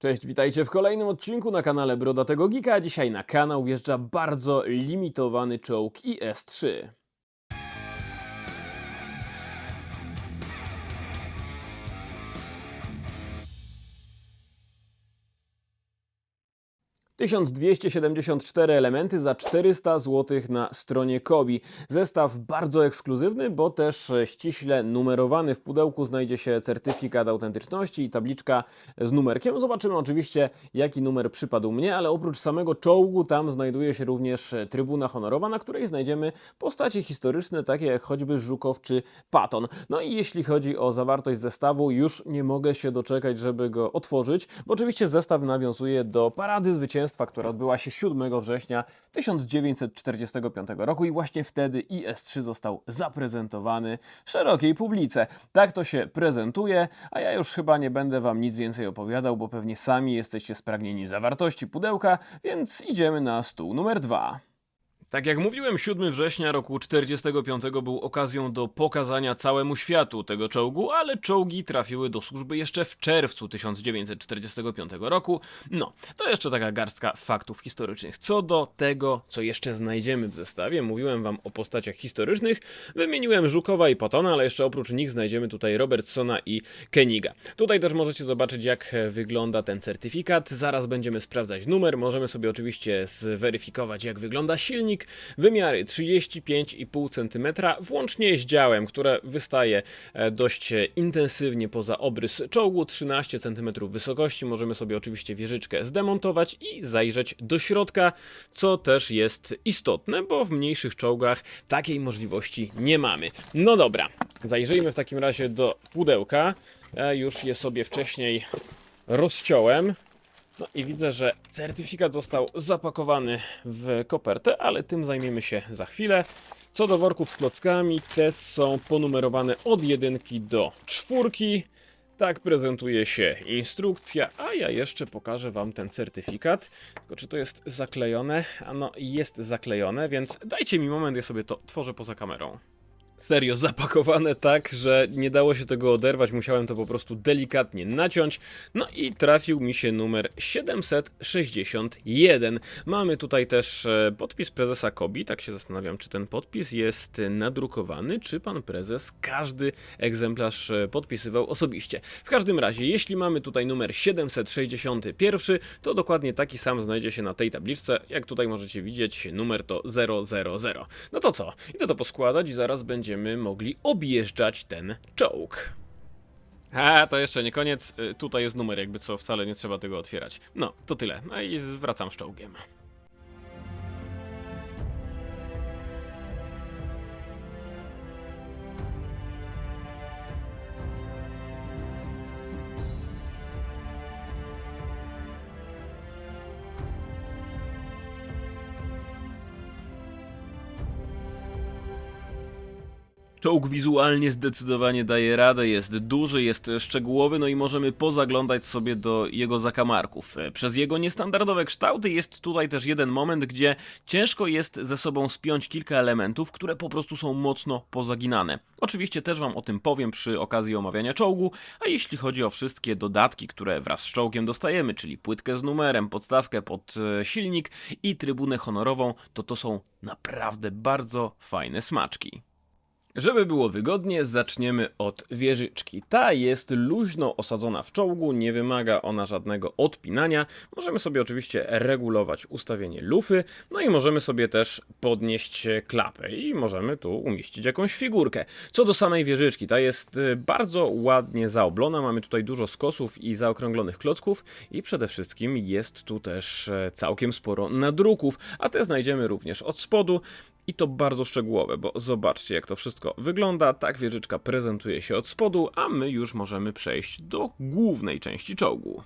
Cześć, witajcie w kolejnym odcinku na kanale Brodatego Geeka. Dzisiaj na kanał wjeżdża bardzo limitowany czołg IS-3. ...1274 elementy za 400 zł na stronie Kobi. Zestaw bardzo ekskluzywny, bo też ściśle numerowany. W pudełku znajdzie się certyfikat autentyczności i tabliczka z numerkiem. Zobaczymy oczywiście, jaki numer przypadł mnie, ale oprócz samego czołgu tam znajduje się również trybuna honorowa, na której znajdziemy postacie historyczne, takie jak choćby Żukow czy Patton. No i jeśli chodzi o zawartość zestawu, już nie mogę się doczekać, żeby go otworzyć, bo oczywiście zestaw nawiązuje do Parady Zwycięstwa, która odbyła się 7 września 1945 roku i właśnie wtedy IS-3 został zaprezentowany szerokiej publice. Tak to się prezentuje, a ja już chyba nie będę Wam nic więcej opowiadał, bo pewnie sami jesteście spragnieni zawartości pudełka, więc idziemy na stół numer dwa. Tak jak mówiłem, 7 września roku 45 był okazją do pokazania całemu światu tego czołgu, ale czołgi trafiły do służby jeszcze w czerwcu 1945 roku. No, to jeszcze taka garstka faktów historycznych. Co do tego, co jeszcze znajdziemy w zestawie, mówiłem wam o postaciach historycznych, wymieniłem Żukowa i Patona, ale jeszcze oprócz nich znajdziemy tutaj Robertsona i Keniga. Tutaj też możecie zobaczyć, jak wygląda ten certyfikat. Zaraz będziemy sprawdzać numer, możemy sobie oczywiście zweryfikować, jak wygląda silnik. Wymiary 35,5 cm, włącznie z działem, które wystaje e, dość e, intensywnie poza obrys czołgu, 13 cm wysokości. Możemy sobie oczywiście wieżyczkę zdemontować i zajrzeć do środka, co też jest istotne, bo w mniejszych czołgach takiej możliwości nie mamy. No dobra, zajrzyjmy w takim razie do pudełka. Ja już je sobie wcześniej rozciąłem. No i widzę, że certyfikat został zapakowany w kopertę, ale tym zajmiemy się za chwilę. Co do worków z klockami, te są ponumerowane od jedynki do czwórki. Tak prezentuje się instrukcja, a ja jeszcze pokażę Wam ten certyfikat. Tylko czy to jest zaklejone? Ano, jest zaklejone, więc dajcie mi moment, ja sobie to tworzę poza kamerą. Serio, zapakowane tak, że nie dało się tego oderwać, musiałem to po prostu delikatnie naciąć. No i trafił mi się numer 761. Mamy tutaj też e, podpis prezesa Kobi, tak się zastanawiam, czy ten podpis jest nadrukowany, czy pan prezes każdy egzemplarz e, podpisywał osobiście. W każdym razie, jeśli mamy tutaj numer 761, to dokładnie taki sam znajdzie się na tej tabliczce. Jak tutaj możecie widzieć, numer to 000. No to co? Idę to poskładać i zaraz będziemy mogli objeżdżać ten czołg. A, to jeszcze nie koniec. Y, Tutaj jest numer, jakby co, wcale nie trzeba tego otwierać. No, to tyle. No i wracam z czołgiem. Czołg wizualnie zdecydowanie daje radę, jest duży, jest szczegółowy, no i możemy pozaglądać sobie do jego zakamarków. Przez jego niestandardowe kształty jest tutaj też jeden moment, gdzie ciężko jest ze sobą spiąć kilka elementów, które po prostu są mocno pozaginane. Oczywiście też Wam o tym powiem przy okazji omawiania czołgu, a jeśli chodzi o wszystkie dodatki, które wraz z czołgiem dostajemy, czyli płytkę z numerem, podstawkę pod e, silnik i trybunę honorową, to to są naprawdę bardzo fajne smaczki. Żeby było wygodnie, zaczniemy od wieżyczki. Ta jest luźno osadzona w czołgu, nie wymaga ona żadnego odpinania. Możemy sobie oczywiście regulować ustawienie lufy, no i możemy sobie też podnieść klapę i możemy tu umieścić jakąś figurkę. Co do samej wieżyczki, ta jest y, bardzo ładnie zaoblona, mamy tutaj dużo skosów i zaokrąglonych klocków i przede wszystkim jest tu też e, całkiem sporo nadruków, a te znajdziemy również od spodu. I to bardzo szczegółowe, bo zobaczcie jak to wszystko wygląda. Tak wieżyczka prezentuje się od spodu, a my już możemy przejść do głównej części czołgu.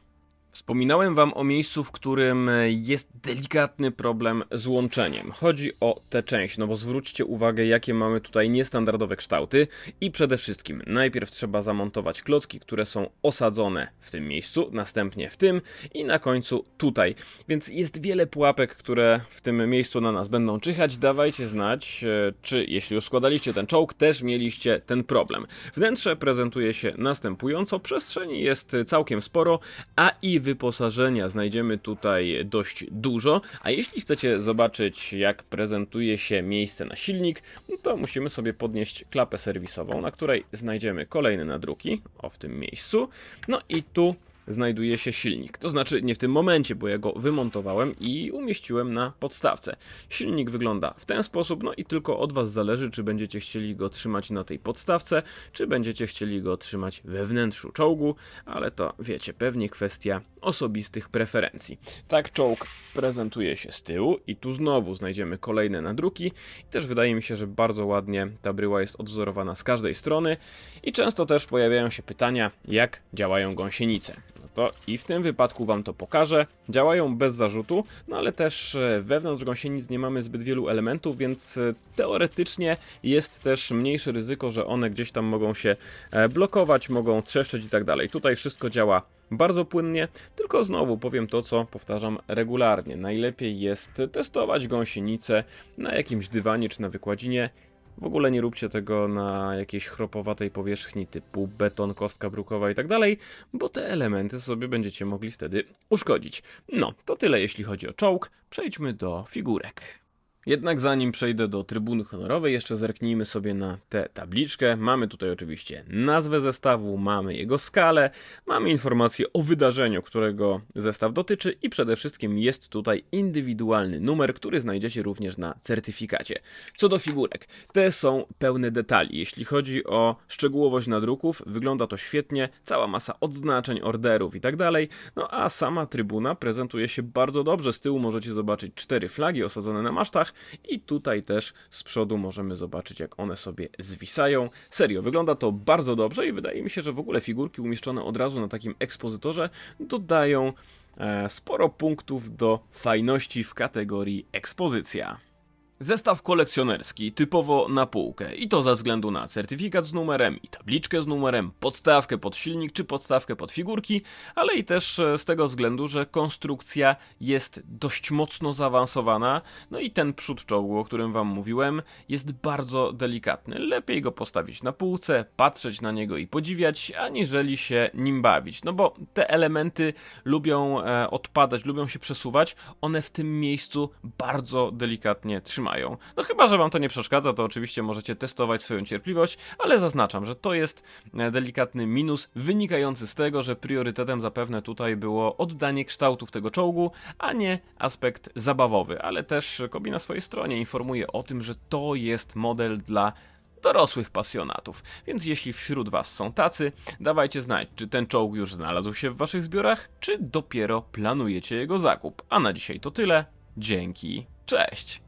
Wspominałem wam o miejscu, w którym jest delikatny problem z łączeniem. Chodzi o tę część, no bo zwróćcie uwagę, jakie mamy tutaj niestandardowe kształty i przede wszystkim najpierw trzeba zamontować klocki, które są osadzone w tym miejscu, następnie w tym i na końcu tutaj. Więc jest wiele pułapek, które w tym miejscu na nas będą czyhać. Dawajcie znać, e, czy jeśli już składaliście ten czołg, też mieliście ten problem. Wnętrze prezentuje się następująco, przestrzeni jest całkiem sporo, a i wyposażenia. Znajdziemy tutaj dość dużo, a jeśli chcecie zobaczyć jak prezentuje się miejsce na silnik, no to musimy sobie podnieść klapę serwisową, na której znajdziemy kolejne nadruki, o w tym miejscu, no i tu znajduje się silnik. To znaczy nie w tym momencie, bo ja go wymontowałem i umieściłem na podstawce. Silnik wygląda w ten sposób, no i tylko od Was zależy, czy będziecie chcieli go trzymać na tej podstawce, czy będziecie chcieli go trzymać we wnętrzu czołgu, ale to wiecie, pewnie kwestia osobistych preferencji. Tak czołg prezentuje się z tyłu i tu znowu znajdziemy kolejne nadruki i też wydaje mi się, że bardzo ładnie ta bryła jest odwzorowana z każdej strony i często też pojawiają się pytania, jak działają gąsienice. No to i w tym wypadku Wam to pokażę. Działają bez zarzutu, no ale też e, wewnątrz gąsienic nie mamy zbyt wielu elementów, więc e, teoretycznie jest też mniejsze ryzyko, że one gdzieś tam mogą się e, blokować, mogą trzeszczeć i tak dalej. Tutaj wszystko działa bardzo płynnie, tylko znowu powiem to, co powtarzam regularnie. Najlepiej jest testować gąsienicę na jakimś dywanie czy na wykładzinie. W ogóle nie róbcie tego na jakiejś chropowatej powierzchni typu beton, kostka brukowa i tak dalej, bo te elementy sobie będziecie mogli wtedy uszkodzić. No, to tyle jeśli chodzi o czołg. Przejdźmy do figurek. Jednak zanim przejdę do trybuny honorowej, jeszcze zerknijmy sobie na tę tabliczkę. Mamy tutaj oczywiście nazwę zestawu, mamy jego skalę, mamy informację o wydarzeniu, którego zestaw dotyczy i przede wszystkim jest tutaj indywidualny numer, który znajdziecie również na certyfikacie. Co do figurek, te są pełne detali. Jeśli chodzi o szczegółowość nadruków, wygląda to świetnie, cała masa odznaczeń, orderów i tak. No a sama trybuna prezentuje się bardzo dobrze. Z tyłu możecie zobaczyć cztery flagi osadzone na masztach i tutaj też z przodu możemy zobaczyć, jak one sobie zwisają. Serio, wygląda to bardzo dobrze i wydaje mi się, że w ogóle figurki umieszczone od razu na takim ekspozytorze dodają e, sporo punktów do fajności w kategorii ekspozycja. Zestaw kolekcjonerski, typowo na półkę i to ze względu na certyfikat z numerem i tabliczkę z numerem, podstawkę pod silnik czy podstawkę pod figurki, ale i też e, z tego względu, że konstrukcja jest dość mocno zaawansowana, no i ten przód czołgu, o którym wam mówiłem, jest bardzo delikatny. Lepiej go postawić na półce, patrzeć na niego i podziwiać, aniżeli się nim bawić, no bo te elementy lubią e, odpadać, lubią się przesuwać, one w tym miejscu bardzo delikatnie trzymają. No chyba, że wam to nie przeszkadza, to oczywiście możecie testować swoją cierpliwość, ale zaznaczam, że to jest e, delikatny minus wynikający z tego, że priorytetem zapewne tutaj było oddanie kształtów tego czołgu, a nie aspekt zabawowy, ale też Kobi na swojej stronie informuje o tym, że to jest model dla dorosłych pasjonatów. Więc jeśli wśród Was są tacy, dawajcie znać, czy ten czołg już znalazł się w Waszych zbiorach, czy dopiero planujecie jego zakup. A na dzisiaj to tyle. Dzięki. Cześć!